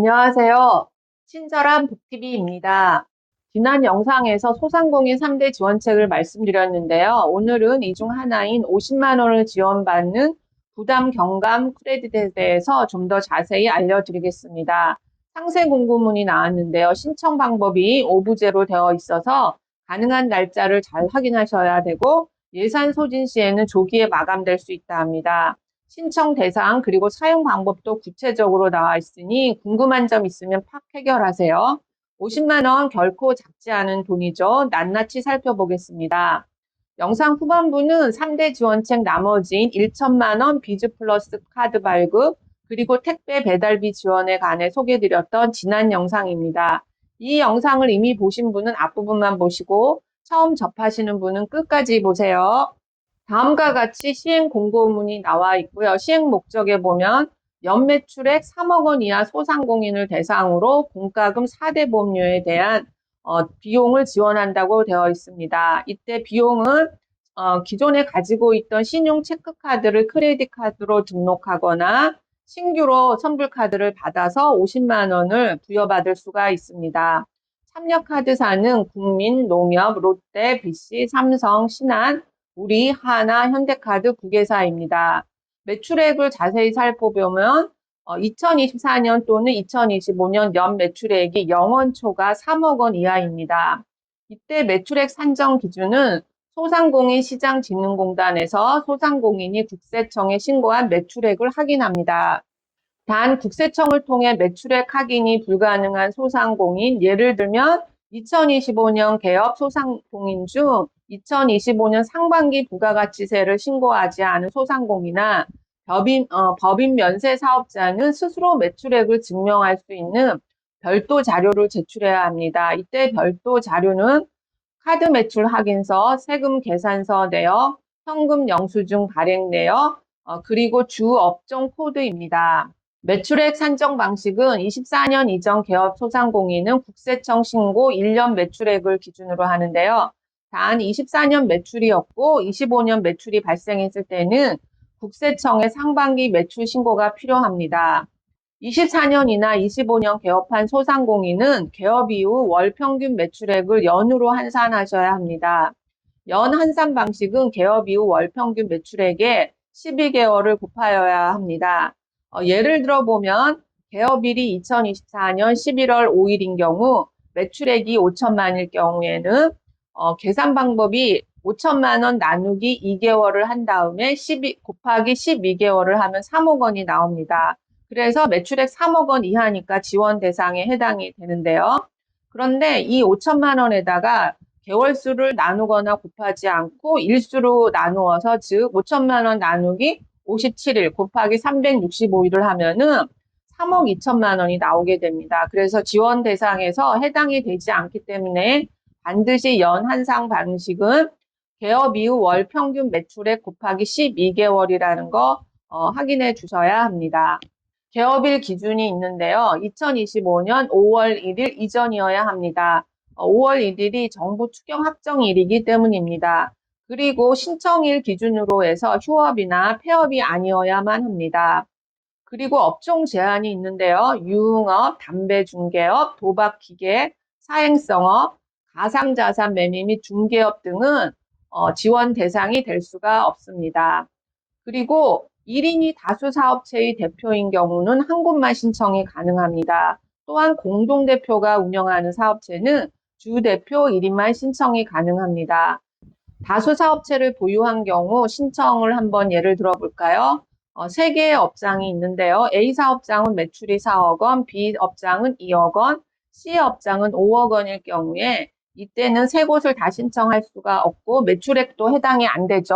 안녕하세요. 친절한 북TV입니다. 지난 영상에서 소상공인 3대 지원책을 말씀드렸는데요. 오늘은 이 중 하나인 50만 원을 지원받는 부담 경감 크레딧에 대해서 좀 더 자세히 알려드리겠습니다. 상세 공고문이 나왔는데요. 신청 방법이 오부제로 되어 있어서 가능한 날짜를 잘 확인하셔야 되고 예산 소진 시에는 조기에 마감될 수 있다 합니다. 신청 대상 그리고 사용 방법도 구체적으로 나와 있으니 궁금한 점 있으면 팍 해결하세요. 50만 원 결코 작지 않은 돈이죠. 낱낱이 살펴보겠습니다. 영상 후반부는 3대 지원책 나머지인 1천만 원 비즈 플러스 카드 발급 그리고 택배 배달비 지원에 관해 소개드렸던 지난 영상입니다. 이 영상을 이미 보신 분은 앞부분만 보시고 처음 접하시는 분은 끝까지 보세요. 다음과 같이 시행 공고문이 나와 있고요. 시행 목적에 보면 연매출액 3억 원 이하 소상공인을 대상으로 공과금 4대 보험료에 대한 어, 비용을 지원한다고 되어 있습니다. 이때 비용은 어, 기존에 가지고 있던 신용 체크카드를 크레딧 카드로 등록하거나 신규로 선불카드를 받아서 50만 원을 부여받을 수가 있습니다. 참여카드사는 국민, 농협, 롯데, BC, 삼성, 신한, 우리, 하나, 현대카드 9개사입니다. 매출액을 자세히 살펴보면 2024년 어, 또는 2025년 연 매출액이 0원 초과 3억 원 이하입니다. 이때 매출액 산정 기준은 소상공인 시장진흥공단에서 소상공인이 국세청에 신고한 매출액을 확인합니다. 단 국세청을 통해 매출액 확인이 불가능한 소상공인, 예를 들면 2025년 개업 소상공인 중 2025년 상반기 부가가치세를 신고하지 않은 소상공인이나 법인, 어, 법인 면세 사업자는 스스로 매출액을 증명할 수 있는 별도 자료를 제출해야 합니다. 이때 별도 자료는 카드 매출 확인서, 세금 계산서 내역, 현금 영수증 발행 내역, 어, 그리고 주 업종 코드입니다. 매출액 산정 방식은 24년 이전 개업 소상공인은 국세청 신고 1년 매출액을 기준으로 하는데요. 단 24년 매출이었고 25년 매출이 발생했을 때는 국세청의 상반기 매출 신고가 필요합니다. 24년이나 25년 개업한 소상공인은 개업 이후 월 평균 매출액을 연으로 환산하셔야 합니다. 연 환산 방식은 개업 이후 월 평균 매출액에 12개월을 곱하여야 합니다. 어, 예를 들어 보면 개업일이 2024년 11월 5일인 경우 매출액이 5천만일 경우에는 어, 계산 방법이 5천만 원 나누기 2개월을 한 다음에 12 곱하기 12개월을 하면 3억 원이 나옵니다. 그래서 매출액 3억 원 이하니까 지원 대상에 해당이 되는데요. 그런데 이 5천만 원에다가 개월수를 나누거나 곱하지 않고 일수로 나누어서 즉 5천만 원 나누기 57일 곱하기 365일을 하면은 3억 2천만 원이 나오게 됩니다. 그래서 지원 대상에서 해당이 되지 않기 때문에 반드시 연 한상 방식은 개업 이후 월 평균 매출액 곱하기 12개월이라는 거 어, 확인해 주셔야 합니다. 개업일 기준이 있는데요. 2025년 5월 1일 이전이어야 합니다. 5월 어, 1일이 정부 추경 확정일이기 때문입니다. 그리고 신청일 기준으로 해서 휴업이나 폐업이 아니어야만 합니다. 그리고 업종 제한이 있는데요. 유흥업, 담배 중개업, 도박 기계, 사행성업, 가상자산 매매 및 중개업 등은 어, 지원 대상이 될 수가 없습니다. 그리고 1인이 다수 사업체의 대표인 경우는 한 곳만 신청이 가능합니다. 또한 공동대표가 운영하는 사업체는 주대표 1인만 신청이 가능합니다. 다수 사업체를 보유한 경우 신청을 한번 예를 들어볼까요? 어, 세 개의 업장이 있는데요. A 사업장은 매출이 4억 원, B 업장은 2억 원, C 업장은 5억 원일 경우에 이때는 세 곳을 다 신청할 수가 없고 매출액도 해당이 안 되죠.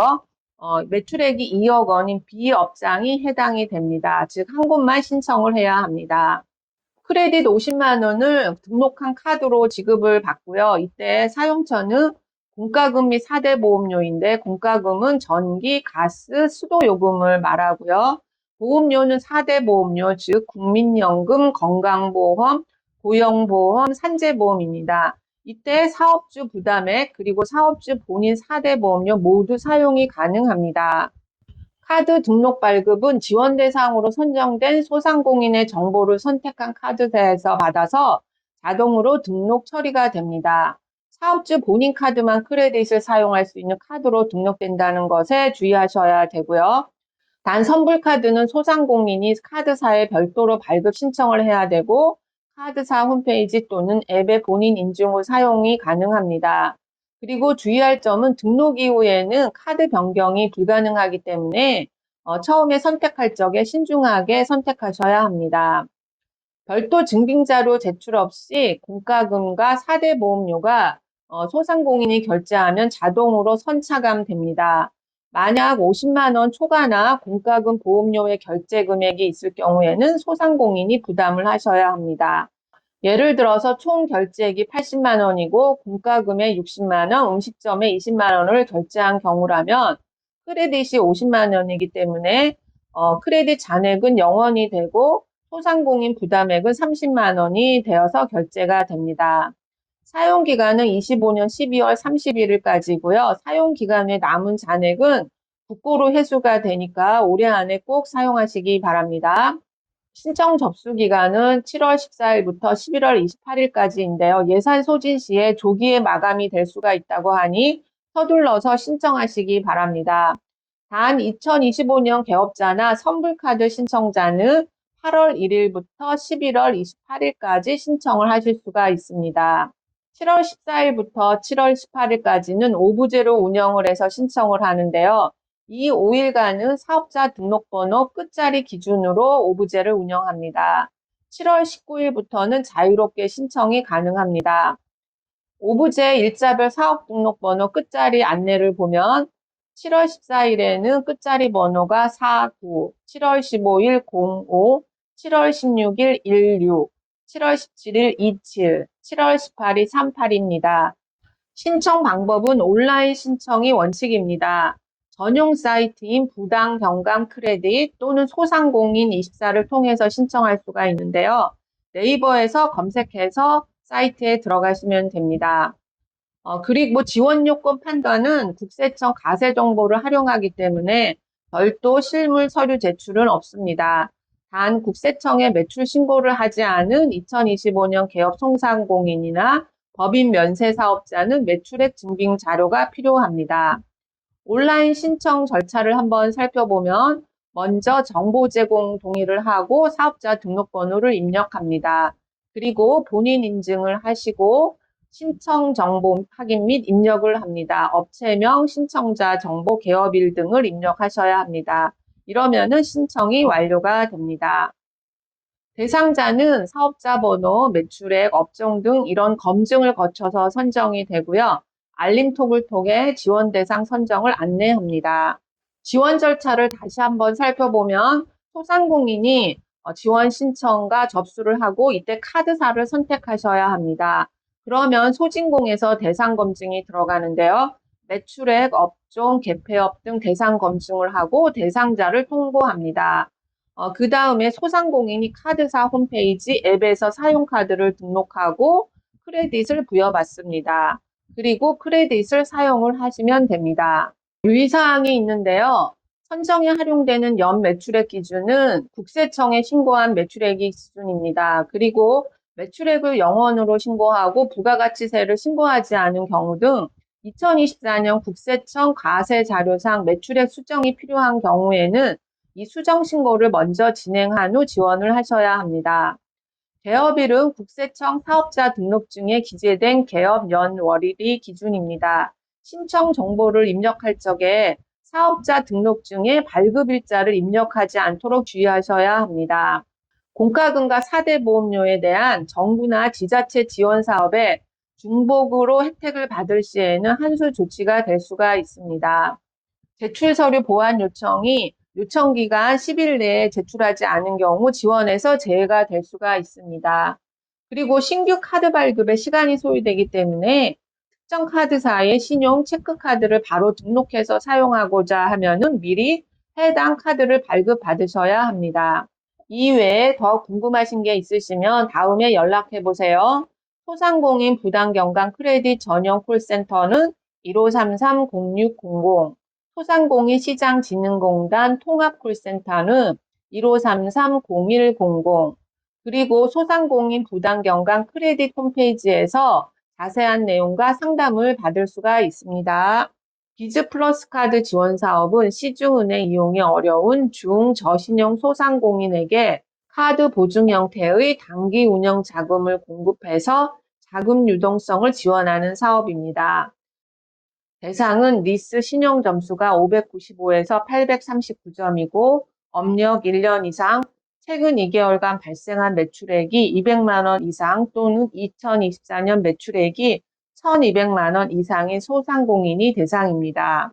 어, 매출액이 2억 원인 B 업장이 해당이 됩니다. 즉 한 곳만 신청을 해야 합니다. 크레딧 50만 원을 등록한 카드로 지급을 받고요. 이때 사용처는 공과금 및 4대 보험료인데 공과금은 전기, 가스, 수도 요금을 말하고요. 보험료는 4대 보험료, 즉 국민연금, 건강보험, 고용보험, 산재보험입니다. 이때 사업주 부담액 그리고 사업주 본인 4대 보험료 모두 사용이 가능합니다. 카드 등록 발급은 지원 대상으로 선정된 소상공인의 정보를 선택한 카드사에서 받아서 자동으로 등록 처리가 됩니다. 사업주 본인 카드만 크레딧을 사용할 수 있는 카드로 등록된다는 것에 주의하셔야 되고요. 단 선불 카드는 소상공인이 카드사에 별도로 발급 신청을 해야 되고 카드사 홈페이지 또는 앱의 본인 인증 후 사용이 가능합니다. 그리고 주의할 점은 등록 이후에는 카드 변경이 불가능하기 때문에 어, 처음에 선택할 적에 신중하게 선택하셔야 합니다. 별도 증빙자료 제출 없이 공과금과 4대 보험료가 어, 소상공인이 결제하면 자동으로 선차감됩니다. 만약 50만 원 초과나 공과금 보험료의 결제 금액이 있을 경우에는 소상공인이 부담을 하셔야 합니다. 예를 들어서 총 결제액이 80만 원이고 공과금에 60만 원, 음식점에 20만 원을 결제한 경우라면 크레딧이 50만 원이기 때문에 어, 크레딧 잔액은 0원이 되고 소상공인 부담액은 30만 원이 되어서 결제가 됩니다. 사용 기간은 25년 12월 31일까지고요. 사용 기간에 남은 잔액은 국고로 회수가 되니까 올해 안에 꼭 사용하시기 바랍니다. 신청 접수 기간은 7월 14일부터 11월 28일까지인데요. 예산 소진 시에 조기에 마감이 될 수가 있다고 하니 서둘러서 신청하시기 바랍니다. 단 2025년 개업자나 선불카드 신청자는 8월 1일부터 11월 28일까지 신청을 하실 수가 있습니다. 7월 14일부터 7월 18일까지는 오부제로 운영을 해서 신청을 하는데요. 이 5일간은 사업자 등록번호 끝자리 기준으로 오부제를 운영합니다. 7월 19일부터는 자유롭게 신청이 가능합니다. 오부제 일자별 사업 등록번호 끝자리 안내를 보면 7월 14일에는 끝자리 번호가 49, 7월 15일 05, 7월 16일 16, 7월 17일 27, 7월 18일 38입니다. 신청 방법은 온라인 신청이 원칙입니다. 전용 사이트인 부당 경감 크레딧 또는 소상공인 24를 통해서 신청할 수가 있는데요. 네이버에서 검색해서 사이트에 들어가시면 됩니다. 어, 그리고 지원 요건 판단은 국세청 가세 정보를 활용하기 때문에 별도 실물 서류 제출은 없습니다. 단 국세청에 매출 신고를 하지 않은 2025년 개업 소상공인이나 법인 면세 사업자는 매출액 증빙 자료가 필요합니다. 온라인 신청 절차를 한번 살펴보면 먼저 정보 제공 동의를 하고 사업자 등록번호를 입력합니다. 그리고 본인 인증을 하시고 신청 정보 확인 및 입력을 합니다. 업체명, 신청자 정보, 개업일 등을 입력하셔야 합니다. 이러면은 신청이 완료가 됩니다. 대상자는 사업자 번호, 매출액, 업종 등 이런 검증을 거쳐서 선정이 되고요. 알림톡을 통해 지원 대상 선정을 안내합니다. 지원 절차를 다시 한번 살펴보면 소상공인이 어, 지원 신청과 접수를 하고 이때 카드사를 선택하셔야 합니다. 그러면 소진공에서 대상 검증이 들어가는데요. 매출액, 업종, 개폐업 등 대상 검증을 하고 대상자를 통보합니다. 어, 그 다음에 소상공인이 카드사 홈페이지 앱에서 사용카드를 등록하고 크레딧을 부여받습니다. 그리고 크레딧을 사용을 하시면 됩니다. 유의사항이 있는데요. 선정에 활용되는 연 매출액 기준은 국세청에 신고한 매출액이 기준입니다. 그리고 매출액을 영원으로 신고하고 부가가치세를 신고하지 않은 경우 등 2024년 국세청 과세 자료상 매출액 수정이 필요한 경우에는 이 수정 신고를 먼저 진행한 후 지원을 하셔야 합니다. 개업일은 국세청 사업자 등록증에 기재된 개업 연 월일이 기준입니다. 신청 정보를 입력할 적에 사업자 등록증에 발급일자를 입력하지 않도록 주의하셔야 합니다. 공과금과 4대 보험료에 대한 정부나 지자체 지원 사업에 중복으로 혜택을 받을 시에는 한수 조치가 될 수가 있습니다. 제출 서류 보완 요청이 요청 기간 10일 내에 제출하지 않은 경우 지원에서 제외가 될 수가 있습니다. 그리고 신규 카드 발급에 시간이 소요되기 때문에 특정 카드사의 신용 체크카드를 바로 등록해서 사용하고자 하면은 미리 해당 카드를 발급받으셔야 합니다. 이외에 더 궁금하신 게 있으시면 다음에 연락해 보세요. 소상공인 부당경감 크레딧 전용 콜센터는 1533-0600 소상공인 시장진흥공단 통합콜센터는 1533-0100 그리고 소상공인 부당경감 크레딧 홈페이지에서 자세한 내용과 상담을 받을 수가 있습니다. 비즈 플러스 카드 지원 사업은 시중은행 이용이 어려운 중 저신용 소상공인에게 카드 보증 형태의 단기 운영 자금을 공급해서 자금 유동성을 지원하는 사업입니다. 대상은 리스 신용 점수가 595에서 839점이고 업력 1년 이상, 최근 2개월간 발생한 매출액이 200만 원 이상 또는 2024년 매출액이 1200만 원 이상인 소상공인이 대상입니다.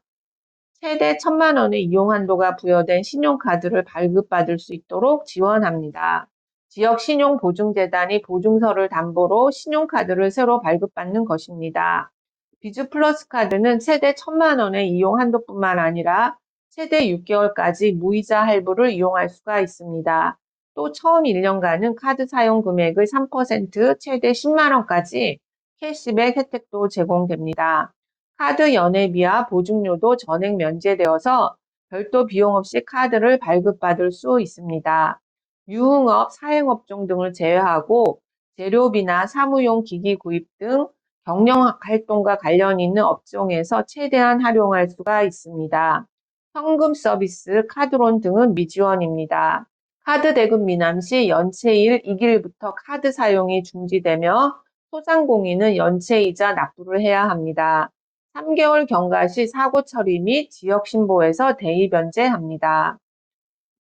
최대 1000만 원의 이용 한도가 부여된 신용카드를 발급받을 수 있도록 지원합니다. 지역 신용보증재단이 보증서를 담보로 신용카드를 새로 발급받는 것입니다. 비즈 플러스 카드는 최대 1000만 원의 이용 한도뿐만 아니라 최대 6개월까지 무이자 할부를 이용할 수가 있습니다. 또 처음 1년간은 카드 사용 금액의 3% 최대 10만 원까지 캐시백 혜택도 제공됩니다. 카드 연회비와 보증료도 전액 면제되어서 별도 비용 없이 카드를 발급받을 수 있습니다. 유흥업, 사행업종 등을 제외하고 재료비나 사무용 기기 구입 등 경영 활동과 관련 있는 업종에서 최대한 활용할 수가 있습니다. 현금 서비스, 카드론 등은 미지원입니다. 카드 대금 미남 시 연체일 2일부터 카드 사용이 중지되며 소상공인은 연체이자 납부를 해야 합니다. 3개월 경과 시 사고 처리 및 지역 신고에서 대의 변제합니다.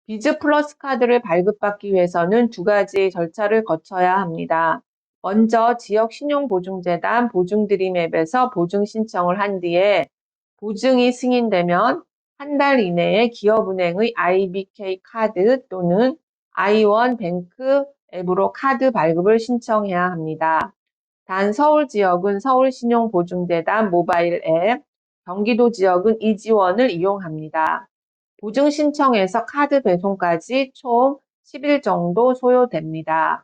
비즈 플러스 카드를 발급받기 위해서는 두 가지의 절차를 거쳐야 합니다. 먼저 지역 신용보증재단 보증드림 앱에서 보증 신청을 한 뒤에 보증이 승인되면 한 달 이내에 기업은행의 IBK 카드 또는 아이원 뱅크 앱으로 카드 발급을 신청해야 합니다. 단 서울 지역은 서울신용보증재단 모바일 앱, 경기도 지역은 이지원을 이용합니다. 보증 신청에서 카드 배송까지 총 10일 정도 소요됩니다.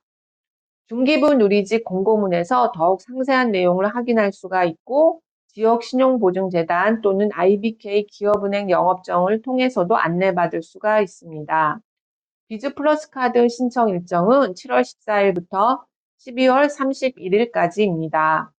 중기부 누리집 공고문에서 더욱 상세한 내용을 확인할 수가 있고 지역 신용보증재단 또는 IBK 기업은행 영업정을 통해서도 안내받을 수가 있습니다. 비즈 플러스 카드 신청 일정은 7월 14일부터 12월 31일까지입니다.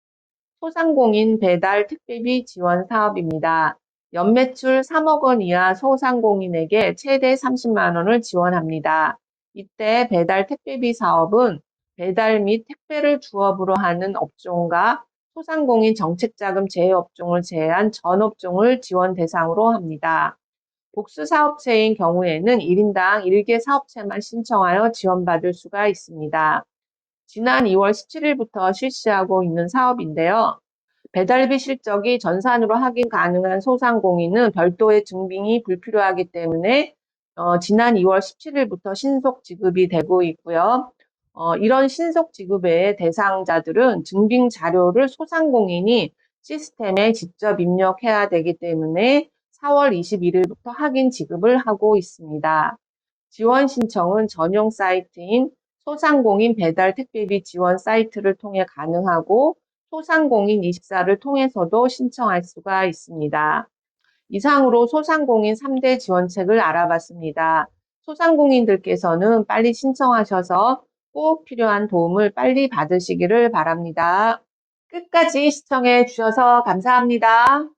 소상공인 배달 택배비 지원 사업입니다. 연매출 3억 원 이하 소상공인에게 최대 30만 원을 지원합니다. 이때 배달 택배비 사업은 배달 및 택배를 주업으로 하는 업종과 소상공인 정책자금 제외업종을 제외한 전 업종을 지원 대상으로 합니다. 복수 사업체인 경우에는 1인당 1개 사업체만 신청하여 지원받을 수가 있습니다. 지난 2월 17일부터 실시하고 있는 사업인데요. 배달비 실적이 전산으로 확인 가능한 소상공인은 별도의 증빙이 불필요하기 때문에 어, 지난 2월 17일부터 신속 지급이 되고 있고요. 어, 이런 신속 지급의 대상자들은 증빙 자료를 소상공인이 시스템에 직접 입력해야 되기 때문에 4월 21일부터 확인 지급을 하고 있습니다. 지원 신청은 전용 사이트인 소상공인 배달 택배비 지원 사이트를 통해 가능하고 소상공인 24를 통해서도 신청할 수가 있습니다. 이상으로 소상공인 3대 지원책을 알아봤습니다. 소상공인들께서는 빨리 신청하셔서 꼭 필요한 도움을 빨리 받으시기를 바랍니다. 끝까지 시청해 주셔서 감사합니다.